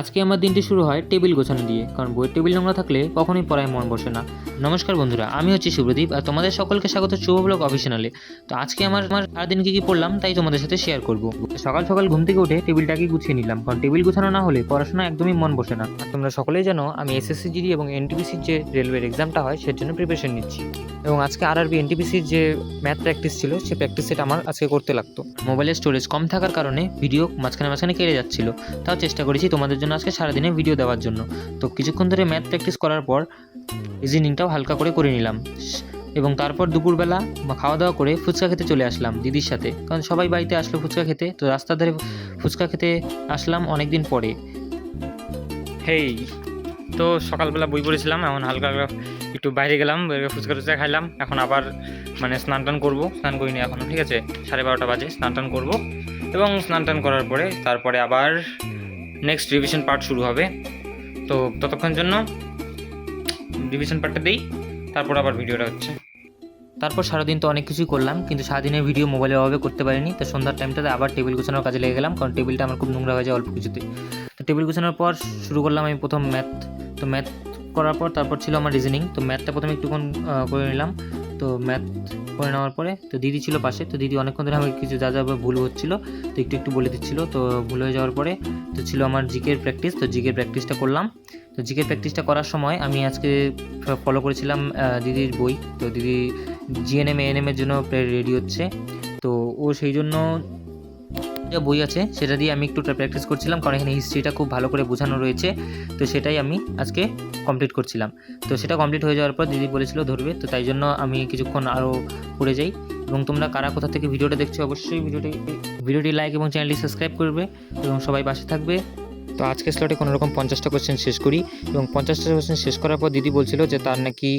আজকে আমার দিনটি শুরু হয় টেবিল গোছানো দিয়ে, কারণ বইয়ের টেবিল নোংরা থাকলে কখনোই পড়ায় মন বসে না। নমস্কার বন্ধুরা, আমি হচ্ছি শুভ্রদীপ আর তোমাদের সকলকে স্বাগত শুভ ব্লগ তো আজকে আমার আমার সারাদিন কী কী পড়লাম তাই তোমাদের সাথে শেয়ার করব। সকাল সকাল ঘুম থেকে উঠে টেবিলটাকে গুছিয়ে নিলাম, কারণ টেবিল গোছানো না হলে পড়াশোনা একদমই মন বসে না। আর তোমরা সকলেই জানো আমি এসএসসি জিডি এবং এনটিপিসির যে রেলওয়ের এক্সামটা হয় সের জন্য প্রিপারেশন নিচ্ছি। এবং আজকে আর আরবি এনটিপিসির যে ম্যাথ প্র্যাকটিস ছিল সে প্র্যাকটিস সেট আমার আজকে করতে লাগতো। মোবাইলের স্টোরেজ কম থাকার কারণে ভিডিও মাঝখানে মাঝখানে কেটে যাচ্ছিল, তাও চেষ্টা করেছি তোমাদের আজকে সারাদিনে ভিডিও দেওয়ার জন্য। তো কিছুক্ষণ ধরে ম্যাথ প্র্যাকটিস করার পর রিজনিংটাও হালকা করে করে নিলাম। এবং তারপর দুপুরবেলা খাওয়া দাওয়া করে ফুচকা খেতে চলে আসলাম দিদির সাথে। কারণ সবাই বাড়িতে আসলো ফুচকা খেতে, তো রাস্তার ধারে ফুচকা খেতে আসলাম অনেক দিন পরে। হেই, তো সকালবেলা বই পড়েছিলাম, এখন হালকা হালকা একটু বাইরে গেলাম ফুচকা টুচকা খাইলাম, এখন আবার মানে স্নান টান করব। স্নান করিনি এখনও ঠিক আছে? সাড়ে বারোটা বাজে, স্নান টান করব। এবং স্নান টান করার পরে তারপরে আবার নেক্সট রিভিশন পার্ট শুরু হবে। তো ততক্ষণ জন্য রিভিশন পার্টটা দিই, তারপর আবার ভিডিওটা হচ্ছে। তারপর সারাদিন তো অনেক কিছুই করলাম, কিন্তু সারাদিনের ভিডিও মোবাইলের অভাবে করতে পারিনি, তো সন্ধ্যার টাইমটাতে আবার টেবিল গোছানোর কাজে লেগে গেলাম, কারণ টেবিলটা আমার খুব নোংরা হয়ে যায় অল্প কিছুতে। তো টেবিল গোছানোর পর শুরু করলাম আমি প্রথম ম্যাথ তো ম্যাথ করার পর তারপর ছিল আমার রিজনিং তো ম্যাথটা প্রথমে একটুক্ষণ করে নিলাম। তো ম্যাথ করে নেওয়ার পরে তো দিদি ছিল পাশে, তো দিদি অনেকক্ষণ ধরে আমাকে কিছু যা যা ভুল হচ্ছিল, তো একটু একটু বলে দিচ্ছিল, তো ভুল হয়ে যাওয়ার পরে তো ছিল আমার জিকের প্র্যাকটিস তো জিকের প্র্যাকটিসটা করলাম। তো জিকের প্র্যাকটিসটা করার সময় আমি আজকে ফলো করেছিলাম দিদির বই, তো দিদি জিএনএম এএনএম এর জন্য রেডি হচ্ছে। তো ও সেই জন্য যে বই আছে, সেটা দিয়ে আমি একটু প্র্যাকটিস করছিলাম, কারণ এখানে হিস্ট্রিটা খুব ভালো করে বোঝানো রয়েছে। তো সেটাই আমি আজকে কমপ্লিট করছিলাম। তো সেটা কমপ্লিট হয়ে যাওয়ার পর দিদি বলেছিল ধরবে, তো তাই জন্য আমি কিছুক্ষণ আরও পড়ে যাই। এবং তোমরা কারা কোথা থেকে ভিডিওটা দেখছ, অবশ্যই ভিডিওটি ভিডিওটি লাইক এবং চ্যানেলটি সাবস্ক্রাইব করবে। এবং সবাই পাশে থাকবে। তো আজকে স্লটে কোনো রকম পঞ্চাশটা কোশ্চেন শেষ করি এবং পঞ্চাশটা কোশ্চেন শেষ করার পর দিদি বলছিল যে তার নাকি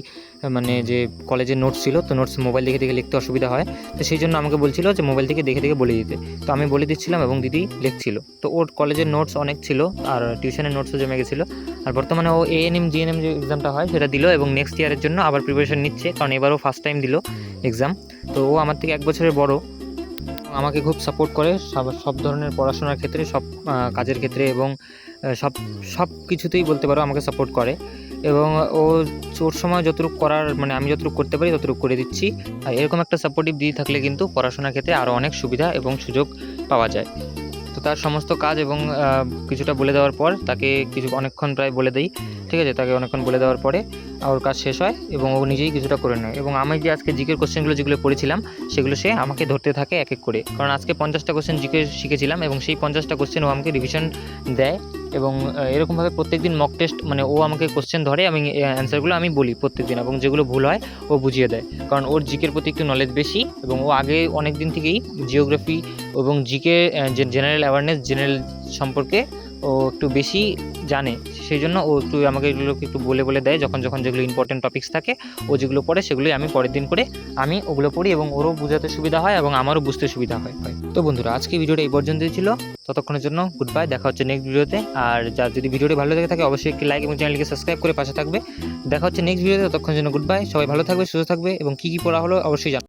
মানে যে কলেজের নোটস ছিল, তো নোটস মোবাইল দেখে দেখে লিখতে অসুবিধা হয়। তো সেই জন্য আমাকে বলছিল যে মোবাইল থেকে দেখে দেখে বলে দিতে। তো আমি বলে দিচ্ছিলাম এবং দিদি লিখছিল। তো ওর কলেজের নোটস অনেক ছিল আর টিউশনের নোটসও জমে গেছিল। আর বর্তমানে ও এএনএম জিএনএম যে এক্সামটা হয় সেটা দিল এবং নেক্সট ইয়ারের জন্য আবার প্রিপারেশন নিচ্ছে। কারণ এবারও ফার্স্ট টাইম দিল এক্সাম তো ও আমার থেকে এক বছরের বড়। আমাকে খুব সাপোর্ট করে সব সব ধরনের পড়াশোনার ক্ষেত্রে, সব কাজের ক্ষেত্রে এবং সব সব কিছুতেই বলতে পারো আমাকে সাপোর্ট করে এবং ও ওর সময় যতটুকু করার মানে আমি যতটুকু করতে পারি ততটুকু করে দিচ্ছি। আর এরকম একটা সাপোর্টিভ দিয়ে থাকলে কিন্তু পড়াশোনার ক্ষেত্রে আরও অনেক সুবিধা এবং সুযোগ পাওয়া যায়। তো তার সমস্ত কাজ এবং কিছুটা বলে দেওয়ার পর তাকে কিছু, অনেকক্ষণ প্রায় বলে দিই, ঠিক আছে? তাকে অনেকক্ষণ বলে দেওয়ার পরে ওর কাজ শেষ হয় এবং ও নিজেই কিছুটা করে নেয়। এবং আমি যে আজকে জিকের কোশ্চেনগুলো যেগুলো পড়েছিলাম, সেগুলো সে আমাকে ধরতে থাকে এক এক করে। কারণ আজকে পঞ্চাশটা কোশ্চেন জিকে শিখেছিলাম এবং সেই পঞ্চাশটা কোশ্চেন ও আমাকে রিভিশন দেয় এবং এরকমভাবে প্রত্যেকদিন মক টেস্ট মানে ও আমাকে কোশ্চেন ধরে, আমি অ্যান্সারগুলো আমি বলি প্রত্যেকদিন এবং যেগুলো ভুল হয়, ও বুঝিয়ে দেয়। কারণ ওর জিকের প্রতি একটু নলেজ বেশি এবং ও আগে অনেক দিন থেকেই জিওগ্রাফি এবং জিকে জেনারেল অ্যাওয়ারনেস জেনারেল সম্পর্কে ও একটু বেশি জানে সেই জন্য ও একটু আমাকে এগুলোকে একটু বলে বলে দেয়, যখন যখন যেগুলো ইম্পর্টেন্ট টপিক্স থাকে, ও যেগুলো পড়ে সেগুলোই আমি পরের দিন করে আমি ওগুলো পড়ি এবং ওরও বোঝাতে সুবিধা হয় এবং আমারও বুঝতে সুবিধা হয়। তো বন্ধুরা, আজকে ভিডিওটা এই পর্যন্তই ছিল। ততক্ষণের জন্য গুড বাই দেখা হচ্ছে নেক্সট ভিডিওতে। আর যার যদি ভিডিওটি ভালো লেগে থাকে, অবশ্যই একটি লাইক এবং চ্যানেলটিকে সাবস্ক্রাইব করে পাশে থাকবে। দেখা হচ্ছে নেক্সট ভিডিওতে, ততক্ষণের জন্য গুড বাই সবাই ভালো থাকবে, সুস্থ থাকবে এবং কী কী পড়া হলো, অবশ্যই জানাবে